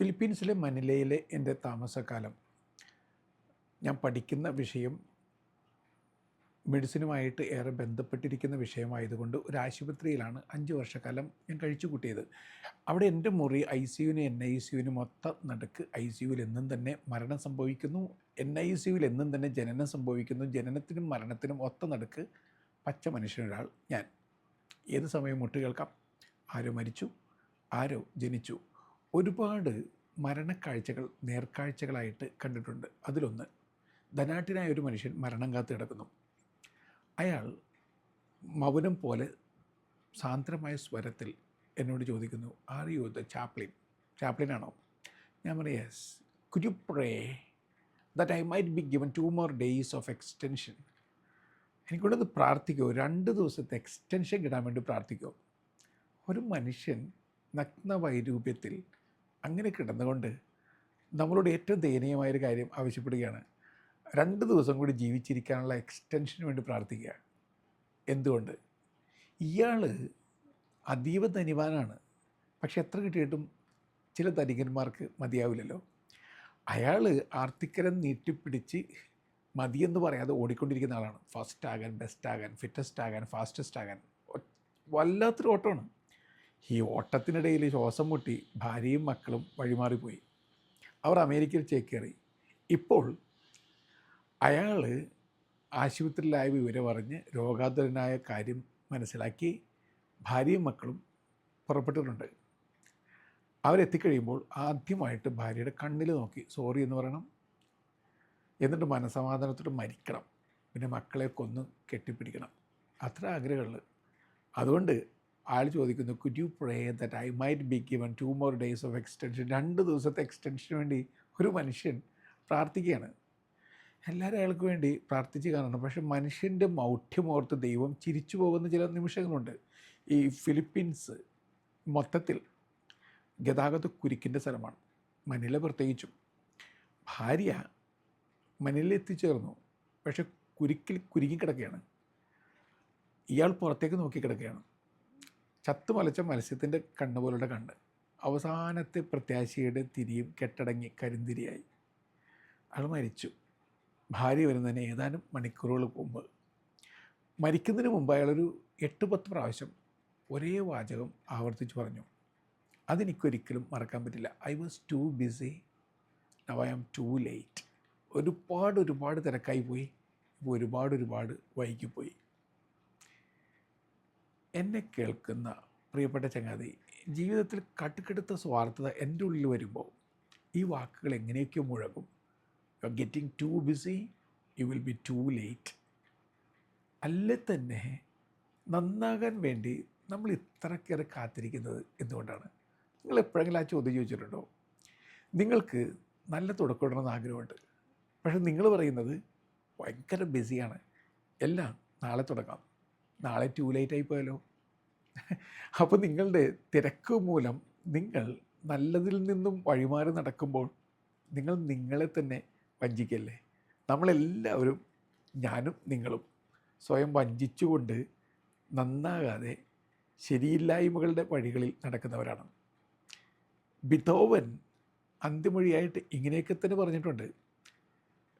ഫിലിപ്പീൻസിലെ മനിലയിലെ എന്റെ താമസക്കാലം ഞാൻ പഠിക്കുന്ന വിഷയം മെഡിസിനുമായിട്ട് ഏറെ ബന്ധപ്പെട്ടിരിക്കുന്ന വിഷയമായതുകൊണ്ട് ഒരു ആശുപത്രിയിലാണ് അഞ്ച് വർഷക്കാലം ഞാൻ കഴിച്ചു കൂട്ടിയത്. അവിടെ എന്റെ മുറി ഐ സിയുവിനും എൻ ഐ സിയുവിനും മൊത്തം നടുക്ക് ഐ സിയുവിൽ എന്നും തന്നെ മരണം സംഭവിക്കുന്നു. എൻ ഐ സിയുവിൽ എന്നും തന്നെ ജനനം സംഭവിക്കുന്നു. ജനനത്തിനും മരണത്തിനും ഒത്ത നടുക്ക് പച്ച മനുഷ്യനൊരാൾ ഞാൻ. ഏത് സമയം മുട്ട് കേൾക്കാം ആരോ മരിച്ചു ആരോ ജനിച്ചു. ഒരുപാട് മരണക്കാഴ്ചകൾ നേർക്കാഴ്ചകളായിട്ട് കണ്ടിട്ടുണ്ട്. അതിലൊന്ന് ധനാട്ടിനായ ഒരു മനുഷ്യൻ മരണം കാത്ത് കിടക്കുന്നു. അയാൾ മൗനം പോലെ സാന്ദ്രമായ സ്വരത്തിൽ എന്നോട് ചോദിക്കുന്നു ആർ യു ദ ചാപ്ലിൻ ചാപ്ലിനാണോ ഞാൻ പറയും yes could you pray that I might be given two more days of extension എനിക്കൊണ്ടത് പ്രാർത്ഥിക്കുമോ രണ്ട് ദിവസത്തെ എക്സ്റ്റൻഷൻ കിട്ടാൻ വേണ്ടി പ്രാർത്ഥിക്കുമോ ഒരു മനുഷ്യൻ നഗ്ന വൈരൂപ്യത്തിൽ അങ്ങനെ കിടന്നുകൊണ്ട് നമ്മളോട് ഏറ്റവും ദയനീയമായൊരു കാര്യം ആവശ്യപ്പെടുകയാണ്. രണ്ട് ദിവസം കൂടി ജീവിച്ചിരിക്കാനുള്ള എക്സ്റ്റൻഷന് വേണ്ടി പ്രാർത്ഥിക്കുക. എന്തുകൊണ്ട്? ഇയാൾ അതീവ ധനിവാനാണ് പക്ഷെ എത്ര കിട്ടിയിട്ടും ചില ധനികന്മാർക്ക് മതിയാവില്ലല്ലോ. അയാൾ ആർത്തിക്കരം നീട്ടിപ്പിടിച്ച് മതിയെന്ന് പറയാതെ ഓടിക്കൊണ്ടിരിക്കുന്ന ആളാണ്. ഫസ്റ്റ് ആകാൻ ബെസ്റ്റ് ആകാൻ ഫിറ്റസ്റ്റ് ആകാൻ ഫാസ്റ്റസ്റ്റ് ആകാൻ. വല്ലാത്തൊരു ഓട്ടമാണ്. ഈ ഓട്ടത്തിനിടയിൽ ശ്വാസം മുട്ടി ഭാര്യയും മക്കളും വഴിമാറിപ്പോയി. അവർ അമേരിക്കയിൽ ചേക്കേറി. ഇപ്പോൾ അയാൾ ആശുപത്രിയിലായ വിവരം അറിഞ്ഞ് രോഗാതുരനായ കാര്യം മനസ്സിലാക്കി ഭാര്യയും മക്കളും പുറപ്പെട്ടിട്ടുണ്ട്. അവരെത്തിക്കഴിയുമ്പോൾ ആദ്യമായിട്ട് ഭാര്യയുടെ കണ്ണിൽ നോക്കി സോറി എന്ന് പറയണം. എന്നിട്ട് മനസമാധാനത്തോട് മരിക്കണം. പിന്നെ മക്കളെ കൊന്ന് കെട്ടിപ്പിടിക്കണം. അത്ര ആഗ്രഹമുള്ളത് അതുകൊണ്ട് ആൾ ചോദിക്കുന്നു could you pray that I might be given two more days of extension രണ്ട് ദിവസത്തെ എക്സ്റ്റൻഷന് വേണ്ടി ഒരു മനുഷ്യൻ പ്രാർത്ഥിക്കുകയാണ്. എല്ലാവരും അയാൾക്ക് വേണ്ടി പ്രാർത്ഥിച്ച് കാണണം. പക്ഷെ മനുഷ്യന്റെ മൗഢ്യമോർത്ത് ദൈവം ചിരിച്ചു പോകുന്ന ചില നിമിഷങ്ങളുണ്ട്. ഈ ഫിലിപ്പീൻസ് മൊത്തത്തിൽ ഗതാഗത കുരുക്കിന്റെ സ്ഥലമാണ്. മനില പ്രത്യേകിച്ചും. ഭാര്യ മനില എത്തിച്ചേർന്നു. പക്ഷെ കുരുക്കിൽ കുരുങ്ങിക്കിടക്കുകയാണ് ഇയാൾ പുറത്തേക്ക് നോക്കി കിടക്കുകയാണ്. ചത്തു മലച്ച മത്സ്യത്തിന്റെ കണ്ണുപോലുള്ള കണ്ണ്. അവസാനത്തെ പ്രത്യാശയുടെ തിരിയും കെട്ടടങ്ങി കരിന്തിരിയായി. അയാൾ മരിച്ചു. ഭാര്യ വരുന്നതിന് ഏതാനും മണിക്കൂറുകൾ മുമ്പ്. മരിക്കുന്നതിന് മുമ്പ് അയാളൊരു എട്ട് പത്ത് പ്രാവശ്യം ഒരേ വാചകം ആവർത്തിച്ച് പറഞ്ഞു. അതെനിക്കൊരിക്കലും മറക്കാൻ പറ്റില്ല. I was too busy. Now I am too late. ഒരുപാട് ഒരുപാട് തിരക്കായി പോയി. ഇപ്പോൾ ഒരുപാട് ഒരുപാട് വൈകിപ്പോയി. എന്നെ കേൾക്കുന്ന പ്രിയപ്പെട്ട ചങ്ങാതി ജീവിതത്തിൽ കട്ടുകെടുത്ത സ്വാർത്ഥത എന്റെ ഉള്ളിൽ വരുമ്പോൾ ഈ വാക്കുകൾ എങ്ങനെയൊക്കെ മുഴകും you are getting too busy you will be too late അല്ലെ തന്നെ നന്നാകാൻ വേണ്ടി നമ്മൾ ഇത്രക്കേറെ കാത്തിരിക്കുന്നത് എന്തുകൊണ്ടാണ്? നിങ്ങൾ എപ്പോഴെങ്കിലും ആ ചോദ്യം ചോദിച്ചിട്ടുണ്ടോ? നിങ്ങൾക്ക് നല്ല തുടക്കമിടണമെന്ന് ആഗ്രഹമുണ്ട്. പക്ഷെ നിങ്ങൾ പറയുന്നത് ഭയങ്കര ബിസിയാണ് എല്ലാം നാളെ തുടങ്ങാം. നാളെ ടു ലേറ്റ് ആയി പോയാലോ അപ്പോൾ നിങ്ങളുടെ തിരക്ക് മൂലം നിങ്ങൾ നല്ലതിൽ നിന്നും വഴിമാറി നടക്കുമ്പോൾ നിങ്ങൾ നിങ്ങളെ തന്നെ വഞ്ചിക്കല്ലേ? നമ്മളെല്ലാവരും ഞാനും നിങ്ങളും സ്വയം വഞ്ചിച്ചുകൊണ്ട് നന്നാകാതെ ശരിയില്ലായ്മകളുടെ വഴികളിൽ നടക്കുന്നവരാണ്. ബിതോവൻ അന്തിമൊഴിയായിട്ട് ഇങ്ങനെയൊക്കെ തന്നെ പറഞ്ഞിട്ടുണ്ട്.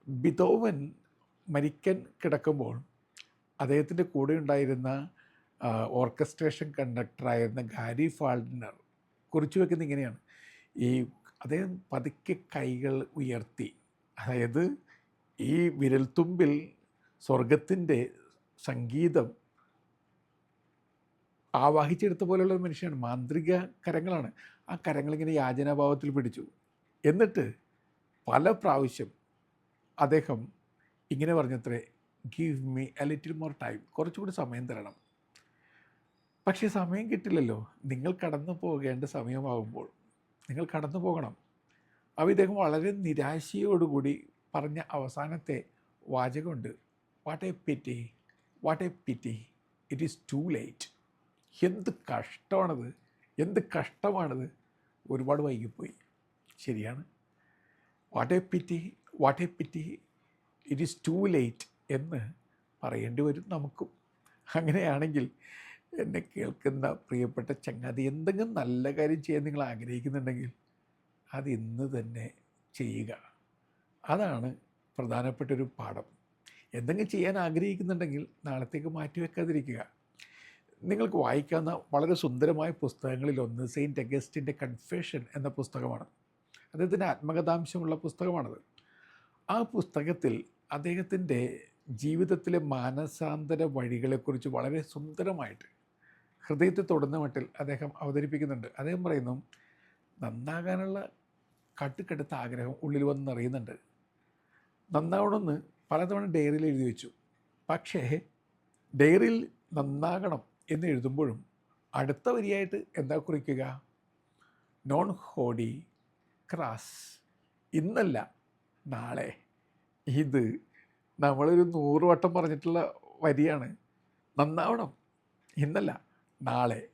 ബിതോവൻ മരിക്കാൻ കിടക്കുമ്പോൾ അദ്ദേഹത്തിന്റെ കൂടെ ഉണ്ടായിരുന്ന ഓർക്കസ്ട്രേഷൻ കണ്ടക്ടറായിരുന്ന ഗാരി ഫാൾഡിനർ കുറിച്ചു വെക്കുന്നത് ഇങ്ങനെയാണ്. ഈ അദ്ദേഹം പതുക്കെ കൈകൾ ഉയർത്തി അതായത് ഈ വിരൽത്തുമ്പിൽ സ്വർഗത്തിന്റെ സംഗീതം ആവാഹിച്ചെടുത്ത പോലെയുള്ള ഒരു മനുഷ്യനാണ് മാന്ത്രിക കരങ്ങളാണ്. ആ കരങ്ങളിങ്ങനെ യാചനാഭാവത്തിൽ പിടിച്ചു. എന്നിട്ട് പല പ്രാവശ്യം അദ്ദേഹം ഇങ്ങനെ പറഞ്ഞത്രേ give me a little more time കുറച്ചുകൂടി സമയം തരണം. പക്ഷേ സമയം കിട്ടില്ലല്ലോ. നിങ്ങൾ കടന്നു പോകേണ്ട സമയമാകുമ്പോൾ നിങ്ങൾ കടന്നു പോകണം. അപ്പോൾ ഇദ്ദേഹം വളരെ നിരാശയോടുകൂടി പറഞ്ഞ അവസാനത്തെ വാചകമുണ്ട്. What a pity what a pity it is too late എന്ത് കഷ്ടമാണത്. എന്ത് കഷ്ടമാണത്. ഒരുപാട് വൈകിപ്പോയി. ശരിയാണ്. What a pity what a pity it is too late എന്ന് പറയേണ്ടി വരും നമുക്കും. അങ്ങനെയാണെങ്കിൽ എന്നെ കേൾക്കുന്ന പ്രിയപ്പെട്ട ചങ്ങാതി എന്തെങ്കിലും നല്ല കാര്യം ചെയ്യാൻ നിങ്ങൾ ആഗ്രഹിക്കുന്നുണ്ടെങ്കിൽ അത് ഇന്ന് തന്നെ ചെയ്യുക. അതാണ് പ്രധാനപ്പെട്ടൊരു പാഠം. എന്തെങ്കിലും ചെയ്യാൻ ആഗ്രഹിക്കുന്നുണ്ടെങ്കിൽ നാളത്തേക്ക് മാറ്റിവെക്കാതിരിക്കുക നിങ്ങൾക്ക് വായിക്കാവുന്ന വളരെ സുന്ദരമായ പുസ്തകങ്ങളിൽ ഒന്ന് സെയിന്റ് അഗസ്റ്റിന്റെ കൺഫെഷൻ എന്ന പുസ്തകമാണ്. അദ്ദേഹത്തിന്റെ ആത്മകഥാംശമുള്ള പുസ്തകമാണത്. ആ പുസ്തകത്തിൽ അദ്ദേഹത്തിന്റെ ജീവിതത്തിലെ മാനസാന്തര വഴികളെക്കുറിച്ച് വളരെ സുന്ദരമായിട്ട് ഹൃദയത്തെ തൊടുന്ന മട്ടിൽ അദ്ദേഹം അവതരിപ്പിക്കുന്നുണ്ട്. അദ്ദേഹം പറയുന്നു നന്നാകാനുള്ള കട്ടുകടുത്ത ആഗ്രഹം ഉള്ളിൽ വന്ന് നിറയുന്നുണ്ട് നന്നാവണമെന്ന് പലതവണ ഡയറിയിൽ എഴുതി വെച്ചു. പക്ഷേ ഡയറിയിൽ നന്നാകണം എന്ന് എഴുതുമ്പോഴും അടുത്ത വരിയായിട്ട് എന്താ കുറിക്കുക? നോൺ ഹോഡി ക്രാസ് ഇന്നല്ല നാളെ. ഇത് നമ്മളൊരു നൂറ് വട്ടം പറഞ്ഞിട്ടുള്ള വരിയാണ്. നന്നാവണം. ഇന്നല്ല നാളെ.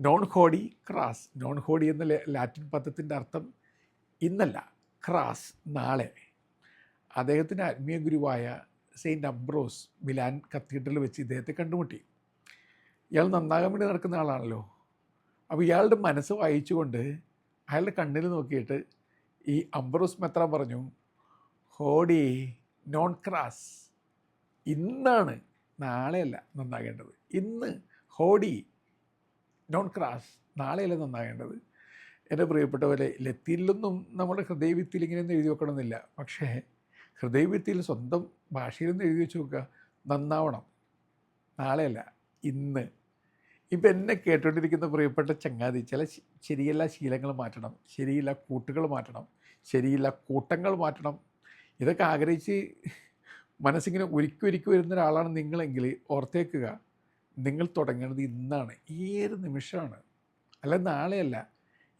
നോൺ ഹോഡി ക്രാസ്. നോൺ ഹോഡി എന്ന ലാറ്റിൻ പദത്തിന്റെ അർത്ഥം ഇന്നല്ല ക്രാസ് നാളെ. അദ്ദേഹത്തിന്റെ ആത്മീയ ഗുരുവായ സെയിന്റ് അംബ്രോസ് മിലാൻ കത്തീഡ്രൽ വെച്ച് ഇദ്ദേഹത്തെ കണ്ടുമുട്ടി. ഇയാൾ നന്നാകാൻ വേണ്ടി നടക്കുന്ന ആളാണല്ലോ. അപ്പോൾ ഇയാളുടെ മനസ്സ് വായിച്ചുകൊണ്ട് അയാളുടെ കണ്ണിൽ നോക്കിയിട്ട് ഈ അംബ്രോസ് മെത്ര പറഞ്ഞു ഹോഡി നോൺ ക്രാസ് ഇന്നാണ് നാളെയല്ല നന്നാകേണ്ടത്. ഇന്ന് ഹോഡി നോൺ ക്രാസ് നാളെയല്ല നന്നാകേണ്ടത്. എന്റെ പ്രിയപ്പെട്ടവരെ ലത്തിയിലൊന്നും നമ്മുടെ ഹൃദയവിത്തിൽ ഇങ്ങനെയൊന്നും എഴുതി വെക്കണമെന്നില്ല. പക്ഷേ ഹൃദയവിത്തിൽ സ്വന്തം ഭാഷയിലൊന്നും എഴുതി വെച്ച് നോക്കുക. നന്നാവണം. നാളെയല്ല ഇന്ന്. ഇപ്പം എന്നെ കേട്ടുകൊണ്ടിരിക്കുന്ന പ്രിയപ്പെട്ട ചങ്ങാതി ചില ശരിയല്ല ശീലങ്ങൾ മാറ്റണം. ശരിയില്ല കൂട്ടുകൾ മാറ്റണം. ശരിയില്ല കൂട്ടങ്ങൾ മാറ്റണം. ഇതൊക്കെ ആഗ്രഹിച്ച് മനസ്സിങ്ങനെ ഒരുക്കി ഒരുക്കി വരുന്ന ഒരാളാണ് നിങ്ങളെങ്കിൽ ഓർത്തേക്കുക. നിങ്ങൾ തുടങ്ങേണ്ടത് ഇന്നാണ്. ഏത് നിമിഷമാണ്. അല്ല നാളെയല്ല.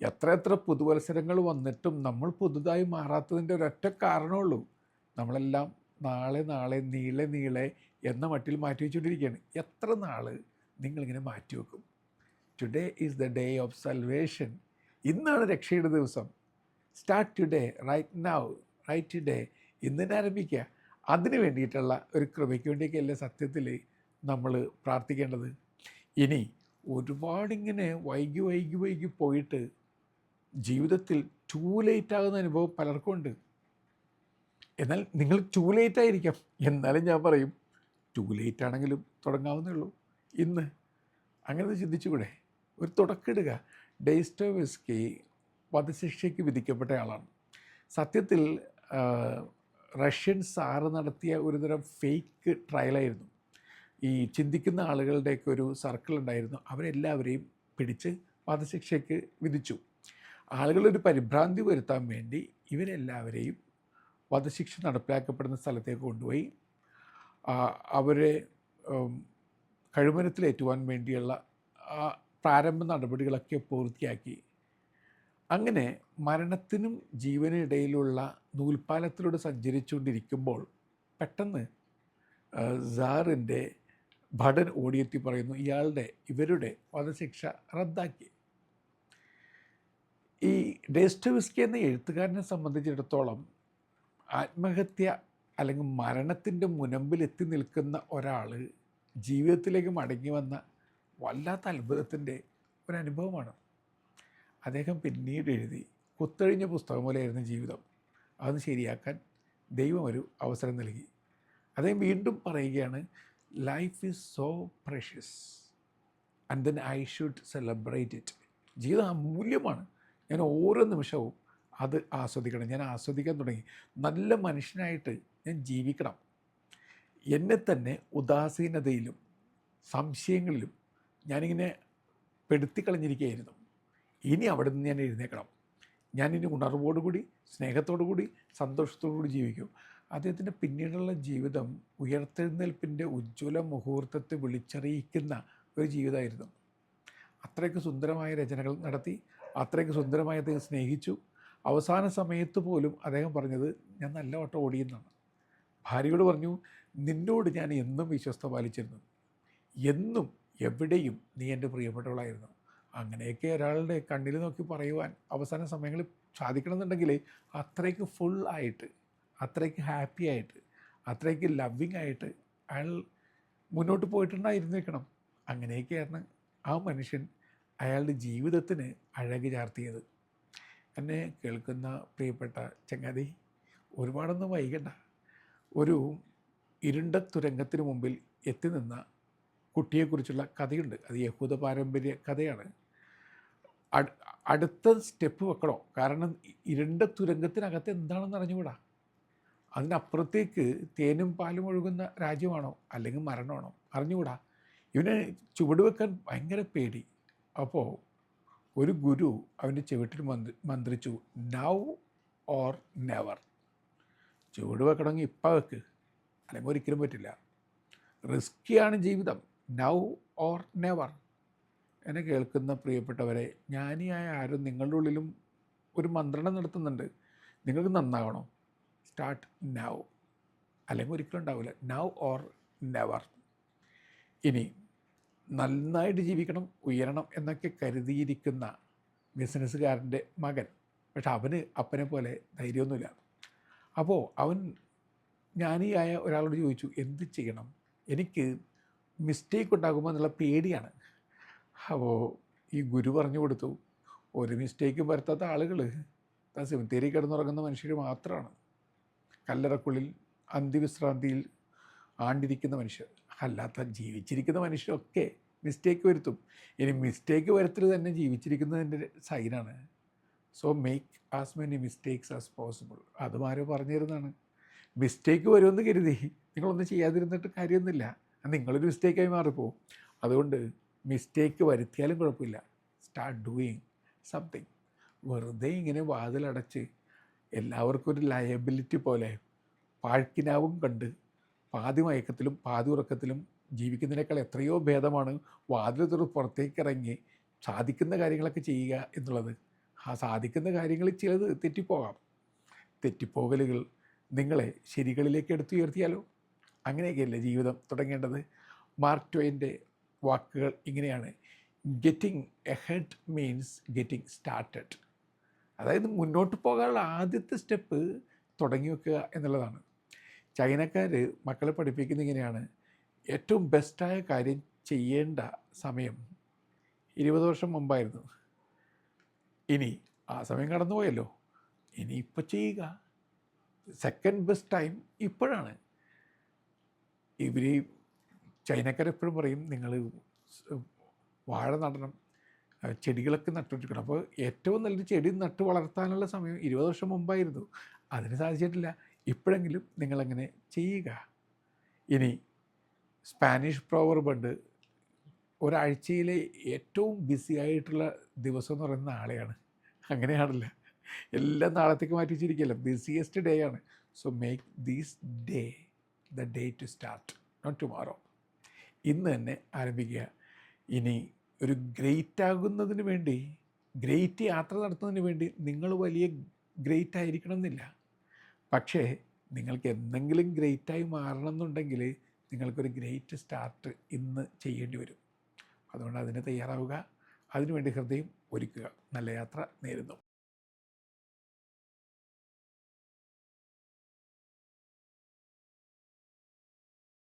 എത്ര എത്ര പുതുവത്സരങ്ങൾ വന്നിട്ടും നമ്മൾ പുതുതായി മാറാത്തതിന്റെ ഒരൊറ്റ കാരണമുള്ളൂ നമ്മളെല്ലാം നാളെ നാളെ നീളെ നീളെ എന്ന മട്ടിൽ മാറ്റി വെച്ചുകൊണ്ടിരിക്കുകയാണ് എത്ര നാൾ നിങ്ങളിങ്ങനെ മാറ്റി വെക്കും today is the day of salvation ഇന്നാണ് രക്ഷയുടെ ദിവസം. Start today right now right today ഇന്ന് തന്നെ ആരംഭിക്കുക. അതിന് വേണ്ടിയിട്ടുള്ള ഒരു കൃപയ്ക്ക് വേണ്ടിയൊക്കെയല്ലേ സത്യത്തിൽ നമ്മൾ പ്രാർത്ഥിക്കേണ്ടത്. ഇനി ഒരുപാടിങ്ങനെ വൈകി വൈകി വൈകി പോയിട്ട് ജീവിതത്തിൽ ടൂ ലേറ്റ് ആകുന്ന അനുഭവം പലർക്കും ഉണ്ട്. എന്നാൽ നിങ്ങൾ ടൂ ലേറ്റ് ആയിരിക്കാം. എന്നാലും ഞാൻ പറയും ടൂ ലേറ്റ് ആണെങ്കിലും തുടങ്ങാവുന്നേ ഉള്ളൂ. ഇന്ന് അങ്ങനെ ചിന്തിച്ചുകൂടെ? ഒരു തുടക്കിടുക. ഡെയ്സ്റ്റോവെസ്കി വധശിക്ഷയ്ക്ക് വിധിക്കപ്പെട്ട ആളാണ് സത്യത്തിൽ റഷ്യൻ സാറ് നടത്തിയ ഒരുതരം ഫേക്ക് ട്രയലായിരുന്നു. ഈ ചിന്തിക്കുന്ന ആളുകളുടെയൊക്കെ ഒരു സർക്കിൾ ഉണ്ടായിരുന്നു. അവരെല്ലാവരെയും പിടിച്ച് വധശിക്ഷയ്ക്ക് വിധിച്ചു. ആളുകളൊരു പരിഭ്രാന്തി വരുത്താൻ വേണ്ടി ഇവരെല്ലാവരെയും വധശിക്ഷ നടപ്പിലാക്കപ്പെടുന്ന സ്ഥലത്തേക്ക് കൊണ്ടുപോയി. അവരെ ഉം, കഴുമരത്തിലേറ്റുവാൻ വേണ്ടിയുള്ള പ്രാരംഭ നടപടികളൊക്കെ പൂർത്തിയാക്കി. അങ്ങനെ മരണത്തിനും ജീവനിടയിലുള്ള നൂൽപ്പാലത്തിലൂടെ സഞ്ചരിച്ചുകൊണ്ടിരിക്കുമ്പോൾ പെട്ടെന്ന് സാറിന്റെ ഭടൻ ഓടിയെത്തി പറയുന്നു ഇയാളുടെ ഇവരുടെ വധശിക്ഷ റദ്ദാക്കി. ഈ ഡേസ്റ്റോവിസ്കി എന്ന എഴുത്തുകാരനെ സംബന്ധിച്ചിടത്തോളം ആത്മഹത്യ അല്ലെങ്കിൽ മരണത്തിന്റെ മുനമ്പിൽ എത്തി നിൽക്കുന്ന ഒരാൾ ജീവിതത്തിലേക്ക് മടങ്ങി വന്ന വല്ലാത്ത അത്ഭുതത്തിന്റെ ഒരനുഭവമാണ് അദ്ദേഹം പിന്നീട് എഴുതി കുത്തഴിഞ്ഞ പുസ്തകം പോലെയായിരുന്നു ജീവിതം. അത് ശരിയാക്കാൻ ദൈവം ഒരു അവസരം നൽകി. അദ്ദേഹം വീണ്ടും പറയുകയാണ് life is so precious and then I should celebrate it ജീവിതം അമൂല്യമാണ്. ഞാൻ ഓരോ നിമിഷവും അത് ആസ്വദിക്കണം. ഞാൻ ആസ്വദിക്കാൻ തുടങ്ങി. നല്ല മനുഷ്യനായിട്ട് ഞാൻ ജീവിക്കണം. എന്നെ തന്നെ ഉദാസീനതയിലും സംശയങ്ങളിലും ഞാനിങ്ങനെ പെടുത്തിക്കളഞ്ഞിരിക്കുകയായിരുന്നു. ഇനി അവിടെ നിന്ന് ഞാൻ എഴുന്നേക്കണം ഞാനിനി ഉണർവോടുകൂടി സ്നേഹത്തോടുകൂടി സന്തോഷത്തോടുകൂടി ജീവിക്കും. അദ്ദേഹത്തിന്റെ പിന്നീടുള്ള ജീവിതം ഉയർത്തെഴുന്നേൽപ്പിന്റെ ഉജ്ജ്വല മുഹൂർത്തത്തെ വിളിച്ചറിയിക്കുന്ന ഒരു ജീവിതമായിരുന്നു. അത്രയ്ക്ക് സുന്ദരമായ രചനകൾ നടത്തി അത്രയ്ക്ക് സുന്ദരമായി അദ്ദേഹം സ്നേഹിച്ചു. അവസാന സമയത്ത് പോലും അദ്ദേഹം പറഞ്ഞത് ഞാൻ നല്ല വട്ടം ഓടിയെന്നാണ്. ഭാര്യയോട് പറഞ്ഞു നിന്നോട് ഞാൻ എന്നും വിശ്വസ്ത പാലിച്ചിരുന്നു എന്നും എവിടെയും നീ എന്റെ പ്രിയപ്പെട്ടവളായിരുന്നു. അങ്ങനെയൊക്കെ ഒരാളുടെ കണ്ണിൽ നോക്കി പറയുവാൻ അവസാന സമയങ്ങളിൽ സാധിക്കണമെന്നുണ്ടെങ്കിൽ അത്രയ്ക്ക് ഫുൾ ആയിട്ട് അത്രയ്ക്ക് ഹാപ്പി ആയിട്ട് അത്രയ്ക്ക് ലവിങ് ആയിട്ട് അയാൾ മുന്നോട്ട് പോയിട്ടുണ്ടായിരുന്നേക്കണം. അങ്ങനെയൊക്കെയാണ് ആ മനുഷ്യൻ അയാളുടെ ജീവിതത്തിന് അഴക് ചാർത്തിയത്. എന്നെ കേൾക്കുന്ന പ്രിയപ്പെട്ട ചങ്ങാതി ഒരുപാടൊന്നും വൈകണ്ട. ഒരു ഇരുണ്ട തുരങ്കത്തിന് മുമ്പിൽ എത്തി നിന്ന കുട്ടിയെക്കുറിച്ചുള്ള കഥയുണ്ട്. അത് യഹൂദ പാരമ്പര്യ കഥയാണ്. അടുത്ത സ്റ്റെപ്പ് വെക്കണോ? കാരണം ഇരുണ്ട തുരങ്കത്തിനകത്ത് എന്താണെന്ന് അറിഞ്ഞുകൂടാ. അതിനപ്പുറത്തേക്ക് തേനും പാലും ഒഴുകുന്ന രാജ്യമാണോ? അല്ലെങ്കിൽ മരണമാണോ? അറിഞ്ഞുകൂടാ. ഇവന് ചുവട് വെക്കാൻ ഭയങ്കര പേടി. അപ്പോൾ ഒരു ഗുരു അവന്റെ ചുവട്ടിൽ മന്ത്രി മന്ത്രിച്ചു നൗ ഓർ നെവർ ചുവട് വെക്കണമെങ്കിൽ ഇപ്പം വെക്ക്. അല്ലെങ്കിൽ ഒരിക്കലും പറ്റില്ല. റിസ്ക്കിയാണ് ജീവിതം. നൗ ഓർ നെവർ എന്നെ കേൾക്കുന്ന പ്രിയപ്പെട്ടവരെ ജ്ഞാനിയായ ആരും നിങ്ങളുടെ ഉള്ളിലും ഒരു മന്ത്രണം നടത്തുന്നുണ്ട്. നിങ്ങൾക്ക് നന്നാവണോ? സ്റ്റാർട്ട് നൗ അല്ലെങ്കിൽ ഒരിക്കലും ഉണ്ടാവില്ല. നൗ ഓർ നെവർ ഇനി നന്നായിട്ട് ജീവിക്കണം ഉയരണം എന്നൊക്കെ കരുതിയിരിക്കുന്ന ബിസിനസ്സുകാരന്റെ മകൻ. പക്ഷെ അവന് അപ്പനെ പോലെ ധൈര്യമൊന്നുമില്ല. അപ്പോൾ അവൻ ജ്ഞാനിയായ ഒരാളോട് ചോദിച്ചു എന്ത് ചെയ്യണം? എനിക്ക് മിസ്റ്റേക്ക് ഉണ്ടാകുമോ എന്നുള്ള പേടിയാണ്. അപ്പോൾ ഈ ഗുരു പറഞ്ഞു കൊടുത്തു ഒരു മിസ്റ്റേക്കും വരുത്താത്ത ആളുകൾ സെമിത്തേരി കിടന്നുറങ്ങുന്ന മനുഷ്യർ മാത്രമാണ് കല്ലറക്കുള്ളിൽ അന്ത്യവിശ്രാന്തിയിൽ ആണ്ടിരിക്കുന്ന മനുഷ്യർ അല്ലാത്ത ജീവിച്ചിരിക്കുന്ന മനുഷ്യരൊക്കെ മിസ്റ്റേക്ക് വരുത്തും. ഇനി മിസ്റ്റേക്ക് വരുത്തൽ തന്നെ ജീവിച്ചിരിക്കുന്നതിന്റെ സൈനാണ്. So make as many mistakes as possible അതും പറഞ്ഞു തരുന്നതാണ്. മിസ്റ്റേക്ക് വരുമെന്ന് കരുതി നിങ്ങളൊന്നും ചെയ്യാതിരുന്നിട്ട് കാര്യമൊന്നുമില്ല. നിങ്ങളൊരു മിസ്റ്റേക്കായി മാറിപ്പോവും. അതുകൊണ്ട് മിസ്റ്റേക്ക് വരുത്തിയാലും കുഴപ്പമില്ല. സ്റ്റാർട്ട് ഡൂയിങ് സംതിങ് വെറുതെ ഇങ്ങനെ വാതിലടച്ച് എല്ലാവർക്കും ഒരു ലയബിലിറ്റി പോലെ പാഴ്ക്കിനാവും കണ്ട് പാതി മയക്കത്തിലും പാതി ഉറക്കത്തിലും ജീവിക്കുന്നതിനേക്കാൾ എത്രയോ ഭേദമാണ് വാതിൽ തുറന്ന് പുറത്തേക്ക് ഇറങ്ങി സാധിക്കുന്ന കാര്യങ്ങളൊക്കെ ചെയ്യുക എന്നുള്ളത്. ആ സാധിക്കുന്ന കാര്യങ്ങളിൽ ചിലത് തെറ്റിപ്പോകാം. തെറ്റിപ്പോകലുകൾ നിങ്ങളെ ശരികളിലേക്ക് എടുത്തുയർത്തിയാലോ? അങ്ങനെയൊക്കെയല്ലേ ജീവിതം തുടങ്ങേണ്ടത്? മാർക്ക് ട്വൈന്റെ വാക്കുകൾ ഇങ്ങനെയാണ്. Getting ahead means getting started അതായത് മുന്നോട്ട് പോകാനുള്ള ആദ്യത്തെ സ്റ്റെപ്പ് തുടങ്ങി വെക്കുക എന്നുള്ളതാണ്. ചൈനക്കാർ മക്കളെ പഠിപ്പിക്കുന്ന ഇങ്ങനെയാണ്. ഏറ്റവും ബെസ്റ്റായ കാര്യം ചെയ്യേണ്ട സമയം ഇരുപത് വർഷം മുമ്പായിരുന്നു. ഇനി ആ സമയം കടന്നുപോയല്ലോ. ഇനി ഇപ്പോൾ ചെയ്യുക. സെക്കൻഡ് ബെസ്റ്റ് ടൈം ഇപ്പോഴാണ്. ഇവർ ചൈനക്കാരെപ്പോഴും പറയും നിങ്ങൾ വാഴ നടണം. ചെടികളൊക്കെ നട്ടുവെച്ചിരിക്കണം അപ്പോൾ ഏറ്റവും നല്ലൊരു ചെടി നട്ട് വളർത്താനുള്ള സമയം ഇരുപത് വർഷം മുമ്പായിരുന്നു. അതിന് സാധിച്ചിട്ടില്ല. ഇപ്പോഴെങ്കിലും നിങ്ങളങ്ങനെ ചെയ്യുക. ഇനി സ്പാനിഷ് പ്രോവർബുണ്ട് ഒരാഴ്ചയിലെ ഏറ്റവും ബിസി ആയിട്ടുള്ള ദിവസം എന്ന് പറയുന്ന നാളെയാണ്. അങ്ങനെയാണല്ലോ. എല്ലാം നാളത്തേക്ക് മാറ്റി വെച്ചിരിക്കുകയല്ല. ബിസിയസ്റ്റ് ഡേ ആണ് so make these day the day to start not tomorrow. ഇന്ന് തന്നെ ആരംഭിക്കുക. ഇനി ഒരു ഗ്രേറ്റ് ആകുന്നതിന് വേണ്ടി ഗ്രേറ്റ് യാത്ര നടത്തുന്നതിന് വേണ്ടി നിങ്ങൾ വലിയ ഗ്രേറ്റ് ആയിരിക്കണം എന്നില്ല പക്ഷേ നിങ്ങൾക്ക് എന്തെങ്കിലും ഗ്രേറ്റായി മാറണം എന്നുണ്ടെങ്കിൽ നിങ്ങൾക്കൊരു ഗ്രേറ്റ് സ്റ്റാർട്ട് ഇന്ന് ചെയ്യേണ്ടി വരും. അതുകൊണ്ട് അതിന് തയ്യാറാവുക. അതിനുവേണ്ടി ഹൃദയം ഒരുക്കുക. നല്ല യാത്ര നേരുന്നു.